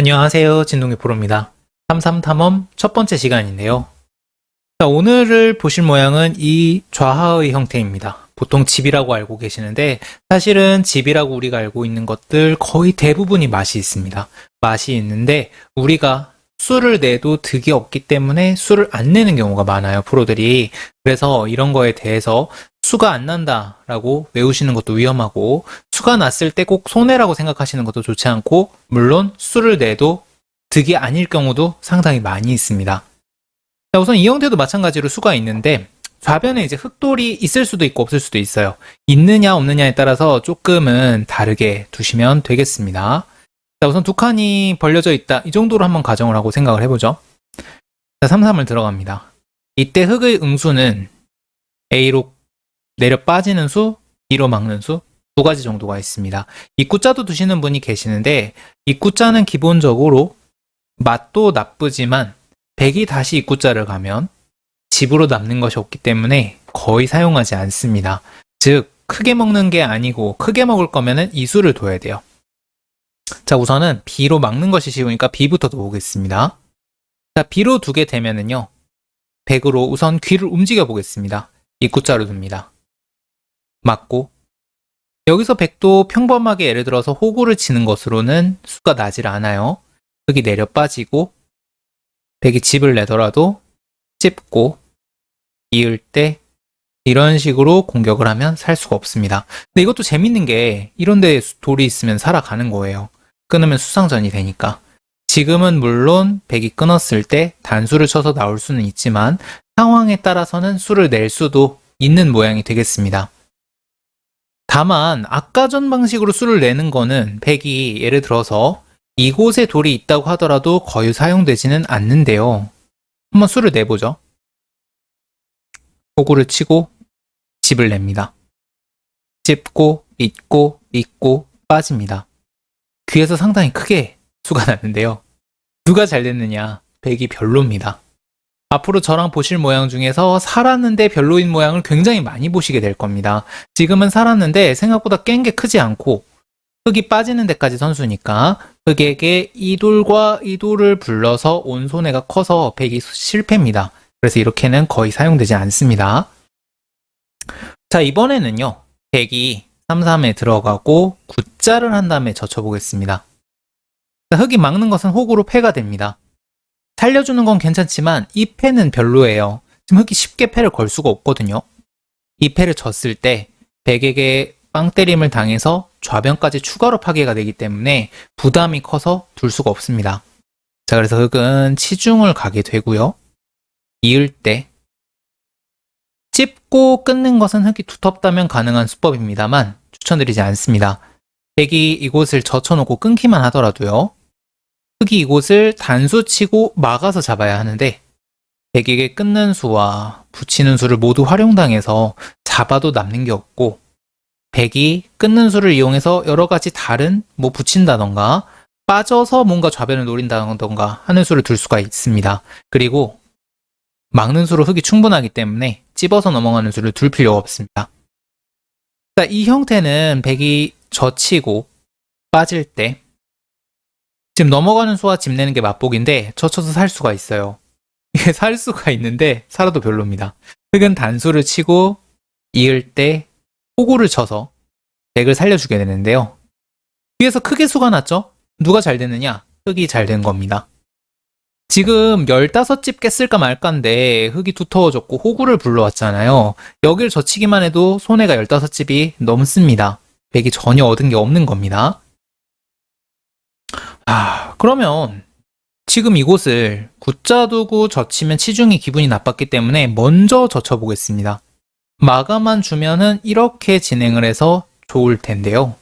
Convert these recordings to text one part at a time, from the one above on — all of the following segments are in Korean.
안녕하세요. 진동기 프로입니다. 삼삼탐험 첫 번째 시간인데요. 자, 오늘을 보실 모양은 이 좌하의 형태입니다. 보통 집이라고 알고 계시는데 사실은 집이라고 우리가 알고 있는 것들 거의 대부분이 맛이 있습니다. 맛이 있는데 우리가 술을 내도 득이 없기 때문에 술을 안 내는 경우가 많아요. 프로들이. 그래서 이런 거에 대해서 수가 안 난다라고 외우시는 것도 위험하고 수가 났을 때 꼭 손해라고 생각하시는 것도 좋지 않고 물론 수를 내도 득이 아닐 경우도 상당히 많이 있습니다. 자, 우선 이 형태도 마찬가지로 수가 있는데 좌변에 이제 흑돌이 있을 수도 있고 없을 수도 있어요. 있느냐 없느냐에 따라서 조금은 다르게 두시면 되겠습니다. 자, 우선 두 칸이 벌려져 있다. 이 정도로 한번 가정을 하고 생각을 해보죠. 자, 3, 3을 들어갑니다. 이때 흑의 응수는 A로 내려 빠지는 수, B로 막는 수, 두 가지 정도가 있습니다. 입구자도 두시는 분이 계시는데, 입구자는 기본적으로 맛도 나쁘지만, 백이 다시 입구자를 가면 집으로 남는 것이 없기 때문에 거의 사용하지 않습니다. 즉, 크게 먹는 게 아니고, 크게 먹을 거면은 이 수를 둬야 돼요. 자, 우선은 B로 막는 것이 쉬우니까 B부터 둬보겠습니다. 자, B로 두게 되면은요, 100으로 우선 귀를 움직여 보겠습니다. 입구자로 둡니다. 맞고 여기서 100도 평범하게 예를 들어서 호구를 치는 것으로는 수가 나질 않아요. 흙이 내려 빠지고 100이 집을 내더라도 찝고 이을 때 이런 식으로 공격을 하면 살 수가 없습니다. 근데 이것도 재밌는 게 이런 데 돌이 있으면 살아가는 거예요. 끊으면 수상전이 되니까. 지금은 물론 100이 끊었을 때 단수를 쳐서 나올 수는 있지만 상황에 따라서는 수를 낼 수도 있는 모양이 되겠습니다. 다만 아까 전 방식으로 수를 내는 거는 100이 예를 들어서 이곳에 돌이 있다고 하더라도 거의 사용되지는 않는데요. 한번 수를 내보죠. 호구를 치고 집을 냅니다. 찝고 잊고 잊고 빠집니다. 귀에서 상당히 크게 수가 났는데요. 누가 잘 됐느냐? 100이 별로입니다. 앞으로 저랑 보실 모양 중에서 살았는데 별로인 모양을 굉장히 많이 보시게 될 겁니다. 지금은 살았는데 생각보다 깬 게 크지 않고 흙이 빠지는 데까지 선수니까 흙에게 이 돌과 이 돌을 불러서 온 손해가 커서 백이 실패입니다. 그래서 이렇게는 거의 사용되지 않습니다. 자, 이번에는요. 백이 3, 3에 들어가고 굿자를 한 다음에 젖혀보겠습니다. 자, 흙이 막는 것은 호구로 패가 됩니다. 살려주는 건 괜찮지만 이 패는 별로예요. 지금 흑이 쉽게 패를 걸 수가 없거든요. 이 패를 졌을 때 백에게 빵 때림을 당해서 좌변까지 추가로 파괴가 되기 때문에 부담이 커서 둘 수가 없습니다. 자, 그래서 흑은 치중을 가게 되고요. 이을 때 찝고 끊는 것은 흑이 두텁다면 가능한 수법입니다만 추천드리지 않습니다. 백이 이곳을 젖혀놓고 끊기만 하더라도요. 흑이 이곳을 단수 치고 막아서 잡아야 하는데 백에게 끊는 수와 붙이는 수를 모두 활용당해서 잡아도 남는 게 없고 백이 끊는 수를 이용해서 여러 가지 다른 뭐 붙인다던가 빠져서 뭔가 좌변을 노린다던가 하는 수를 둘 수가 있습니다. 그리고 막는 수로 흙이 충분하기 때문에 찝어서 넘어가는 수를 둘 필요가 없습니다. 자, 이 형태는 백이 젖히고 빠질 때 지금 넘어가는 수와 집 내는 게 맛보기인데 젖혀서 살 수가 있어요. 이게 살 수가 있는데 살아도 별로입니다. 흙은 단수를 치고 이을 때 호구를 쳐서 백을 살려주게 되는데요. 위에서 크게 수가 났죠? 누가 잘 됐느냐? 흙이 잘 된 겁니다. 지금 15집 깼을까 말까인데 흙이 두터워졌고 호구를 불러왔잖아요. 여길 젖히기만 해도 손해가 15집이 넘습니다. 백이 전혀 얻은 게 없는 겁니다. 아, 그러면 지금 이곳을 굿자 두고 젖히면 치중이 기분이 나빴기 때문에 먼저 젖혀보겠습니다. 마감만 주면은 이렇게 진행을 해서 좋을 텐데요.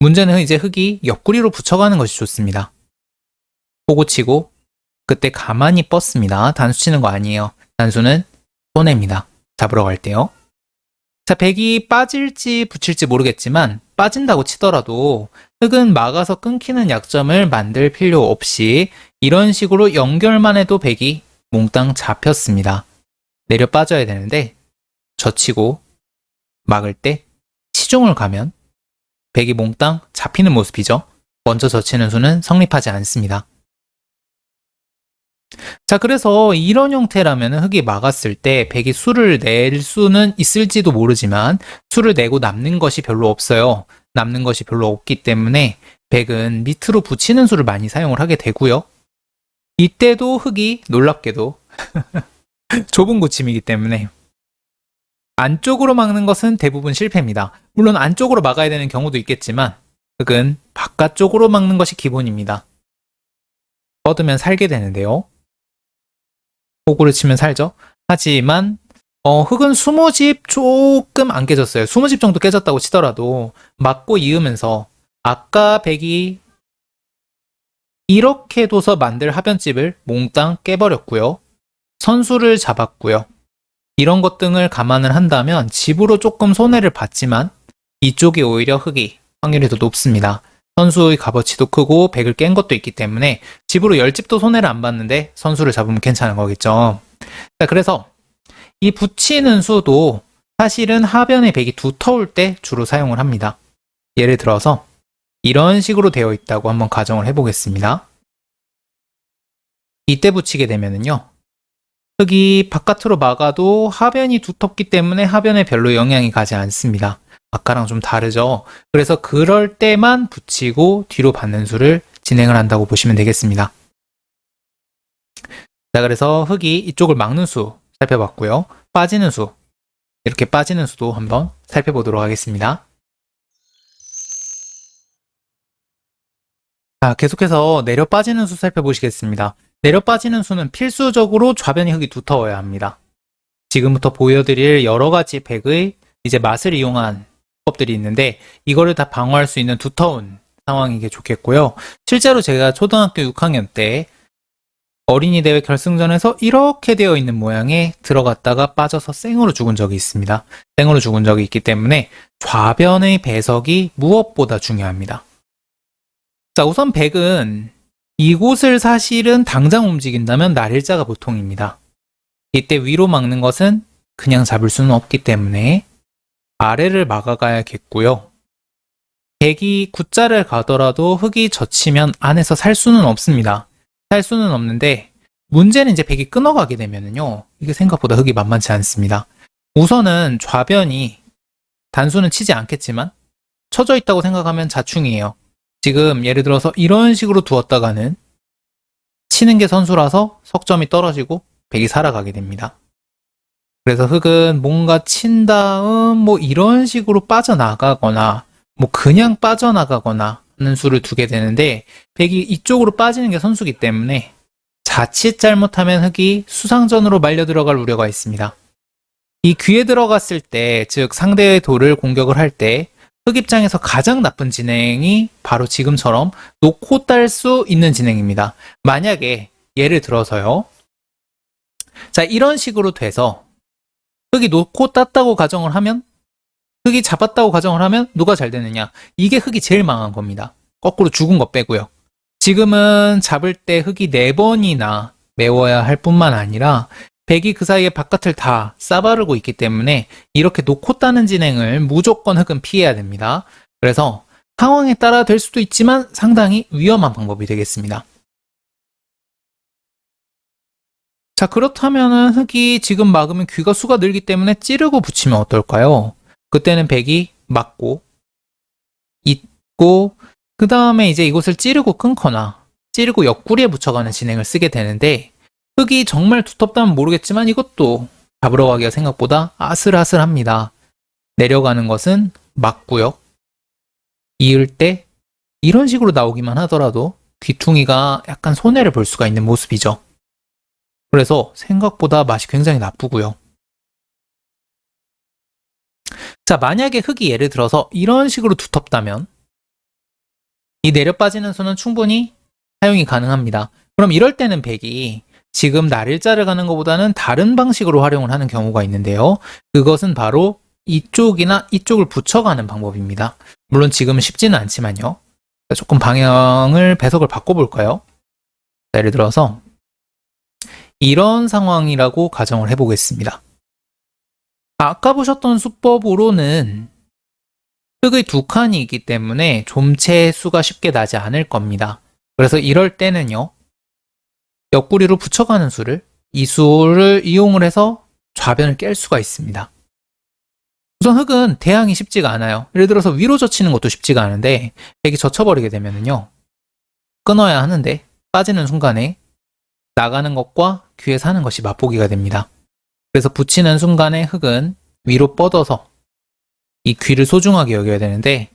문제는 이제 흙이 옆구리로 붙여가는 것이 좋습니다. 호구 치고 그때 가만히 뻗습니다. 단수 치는 거 아니에요. 단수는 손해입니다. 잡으러 갈 때요. 자, 백이 빠질지 붙일지 모르겠지만 빠진다고 치더라도 흙은 막아서 끊기는 약점을 만들 필요 없이 이런 식으로 연결만 해도 백이 몽땅 잡혔습니다. 내려 빠져야 되는데 젖히고 막을 때 시중을 가면 백이 몽땅 잡히는 모습이죠. 먼저 젖히는 수는 성립하지 않습니다. 자, 그래서 이런 형태라면 흙이 막았을 때 백이 수를 낼 수는 있을지도 모르지만 수를 내고 남는 것이 별로 없어요. 남는 것이 별로 없기 때문에 백은 밑으로 붙이는 수를 많이 사용을 하게 되고요. 이때도 흙이 놀랍게도 좁은 고침이기 때문에 안쪽으로 막는 것은 대부분 실패입니다. 물론 안쪽으로 막아야 되는 경우도 있겠지만 흙은 바깥쪽으로 막는 것이 기본입니다. 뻗으면 살게 되는데요. 호구를 치면 살죠. 하지만 어, 흙은 20집 조금 안 깨졌어요. 20집 정도 깨졌다고 치더라도 맞고 이으면서 아까 백이 이렇게 둬서 만들 하변집을 몽땅 깨버렸고요. 선수를 잡았고요. 이런 것 등을 감안을 한다면 집으로 조금 손해를 봤지만 이쪽이 오히려 흙이 확률이 더 높습니다. 선수의 값어치도 크고 백을 깬 것도 있기 때문에 집으로 열 집도 손해를 안 봤는데 선수를 잡으면 괜찮은 거겠죠. 자, 그래서 이 붙이는 수도 사실은 하변의 백이 두터울 때 주로 사용을 합니다. 예를 들어서 이런 식으로 되어 있다고 한번 가정을 해보겠습니다. 이때 붙이게 되면은요. 흙이 바깥으로 막아도 하변이 두텁기 때문에 하변에 별로 영향이 가지 않습니다. 아까랑 좀 다르죠. 그래서 그럴 때만 붙이고 뒤로 받는 수를 진행을 한다고 보시면 되겠습니다. 자, 그래서 흙이 이쪽을 막는 수 살펴봤고요. 빠지는 수, 이렇게 빠지는 수도 한번 살펴보도록 하겠습니다. 자, 계속해서 내려 빠지는 수 살펴보시겠습니다. 내려 빠지는 수는 필수적으로 좌변이 흙이 두터워야 합니다. 지금부터 보여드릴 여러 가지 백의 이제 맛을 이용한 법들이 있는데 이거를 다 방어할 수 있는 두터운 상황이게 좋겠고요. 실제로 제가 초등학교 6학년 때 어린이 대회 결승전에서 이렇게 되어 있는 모양에 들어갔다가 빠져서 생으로 죽은 적이 있습니다. 생으로 죽은 적이 있기 때문에 좌변의 배석이 무엇보다 중요합니다. 자, 우선 백은 이곳을 사실은 당장 움직인다면 날일자가 보통입니다. 이때 위로 막는 것은 그냥 잡을 수는 없기 때문에 아래를 막아가야겠고요. 백이 굿자를 가더라도 흙이 젖히면 안에서 살 수는 없습니다. 살 수는 없는데 문제는 이제 백이 끊어가게 되면은요. 이게 생각보다 흙이 만만치 않습니다. 우선은 좌변이 단수는 치지 않겠지만 쳐져 있다고 생각하면 자충이에요. 지금 예를 들어서 이런 식으로 두었다가는 치는 게 선수라서 석점이 떨어지고 백이 살아가게 됩니다. 그래서 흙은 뭔가 친 다음 뭐 이런 식으로 빠져나가거나 뭐 그냥 빠져나가거나 하는 수를 두게 되는데 백이 이쪽으로 빠지는 게 선수기 때문에 자칫 잘못하면 흙이 수상전으로 말려 들어갈 우려가 있습니다. 이 귀에 들어갔을 때, 즉 상대의 돌을 공격을 할 때 흙 입장에서 가장 나쁜 진행이 바로 지금처럼 놓고 딸 수 있는 진행입니다. 만약에 예를 들어서요. 자, 이런 식으로 돼서 흙이 놓고 땄다고 가정을 하면 흙이 잡았다고 가정을 하면 누가 잘 되느냐? 이게 흙이 제일 망한 겁니다. 거꾸로 죽은 거 빼고요. 지금은 잡을 때 흙이 네 번이나 메워야 할 뿐만 아니라 백이 그 사이에 바깥을 다 싸바르고 있기 때문에 이렇게 놓고 따는 진행을 무조건 흙은 피해야 됩니다. 그래서 상황에 따라 될 수도 있지만 상당히 위험한 방법이 되겠습니다. 자, 그렇다면은 흙이 지금 막으면 귀가 수가 늘기 때문에 찌르고 붙이면 어떨까요? 그때는 백이 막고, 있고, 그 다음에 이제 이곳을 찌르고 끊거나, 찌르고 옆구리에 붙여가는 진행을 쓰게 되는데, 흙이 정말 두텁다면 모르겠지만 이것도 잡으러 가기가 생각보다 아슬아슬합니다. 내려가는 것은 맞고요. 이을 때 이런 식으로 나오기만 하더라도 귀퉁이가 약간 손해를 볼 수가 있는 모습이죠. 그래서 생각보다 맛이 굉장히 나쁘고요. 자, 만약에 흙이 예를 들어서 이런 식으로 두텁다면 이 내려 빠지는 수는 충분히 사용이 가능합니다. 그럼 이럴 때는 백이 지금 날일자를 가는 것보다는 다른 방식으로 활용을 하는 경우가 있는데요. 그것은 바로 이쪽이나 이쪽을 붙여가는 방법입니다. 물론 지금은 쉽지는 않지만요. 조금 방향을 배석을 바꿔볼까요? 예를 들어서 이런 상황이라고 가정을 해보겠습니다. 아까 보셨던 수법으로는 흙의 두 칸이 있기 때문에 좀체 수가 쉽게 나지 않을 겁니다. 그래서 이럴 때는요. 옆구리로 붙여가는 수를 이 수를 이용을 해서 좌변을 깰 수가 있습니다. 우선 흙은 대항이 쉽지가 않아요. 예를 들어서 위로 젖히는 것도 쉽지가 않은데 백이 젖혀버리게 되면은요. 끊어야 하는데 빠지는 순간에 나가는 것과 귀에 사는 것이 맛보기가 됩니다. 그래서 붙이는 순간에 흙은 위로 뻗어서 이 귀를 소중하게 여겨야 되는데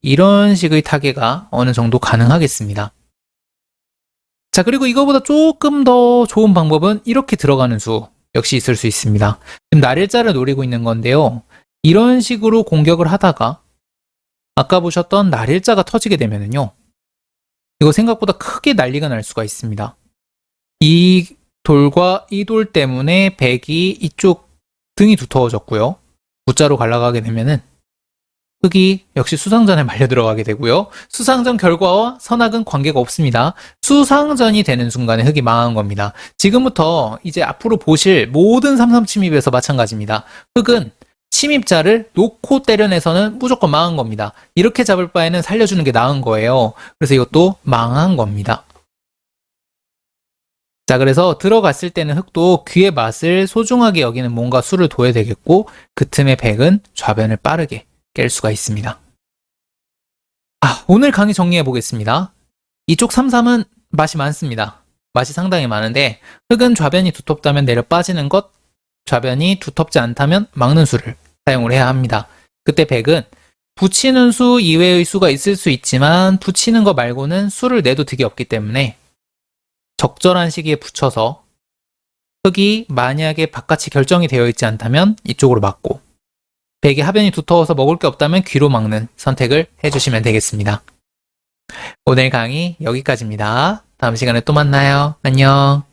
이런 식의 타개가 어느 정도 가능하겠습니다. 자, 그리고 이거보다 조금 더 좋은 방법은 이렇게 들어가는 수 역시 있을 수 있습니다. 지금 날일자를 노리고 있는 건데요. 이런 식으로 공격을 하다가 아까 보셨던 날일자가 터지게 되면은요. 이거 생각보다 크게 난리가 날 수가 있습니다. 이 돌과 이 돌 때문에 백이 이쪽 등이 두터워졌고요. 무자로 갈라가게 되면은 흙이 역시 수상전에 말려 들어가게 되고요. 수상전 결과와 선악은 관계가 없습니다. 수상전이 되는 순간에 흙이 망한 겁니다. 지금부터 이제 앞으로 보실 모든 삼삼 침입에서 마찬가지입니다. 흙은 침입자를 놓고 때려내서는 무조건 망한 겁니다. 이렇게 잡을 바에는 살려주는 게 나은 거예요. 그래서 이것도 망한 겁니다. 자, 그래서 들어갔을 때는 흙도 귀의 맛을 소중하게 여기는 뭔가 수를 둬야 되겠고, 그 틈에 백은 좌변을 빠르게 깰 수가 있습니다. 아, 오늘 강의 정리해 보겠습니다. 이쪽 33은 맛이 많습니다. 맛이 상당히 많은데, 흙은 좌변이 두텁다면 내려 빠지는 것, 좌변이 두텁지 않다면 막는 수를 사용을 해야 합니다. 그때 백은 붙이는 수 이외의 수가 있을 수 있지만, 붙이는 거 말고는 수를 내도 득이 없기 때문에, 적절한 시기에 붙여서 흙이 만약에 바깥이 결정이 되어 있지 않다면 이쪽으로 막고 백의 하변이 두터워서 먹을 게 없다면 귀로 막는 선택을 해주시면 되겠습니다. 오늘 강의 여기까지입니다. 다음 시간에 또 만나요. 안녕.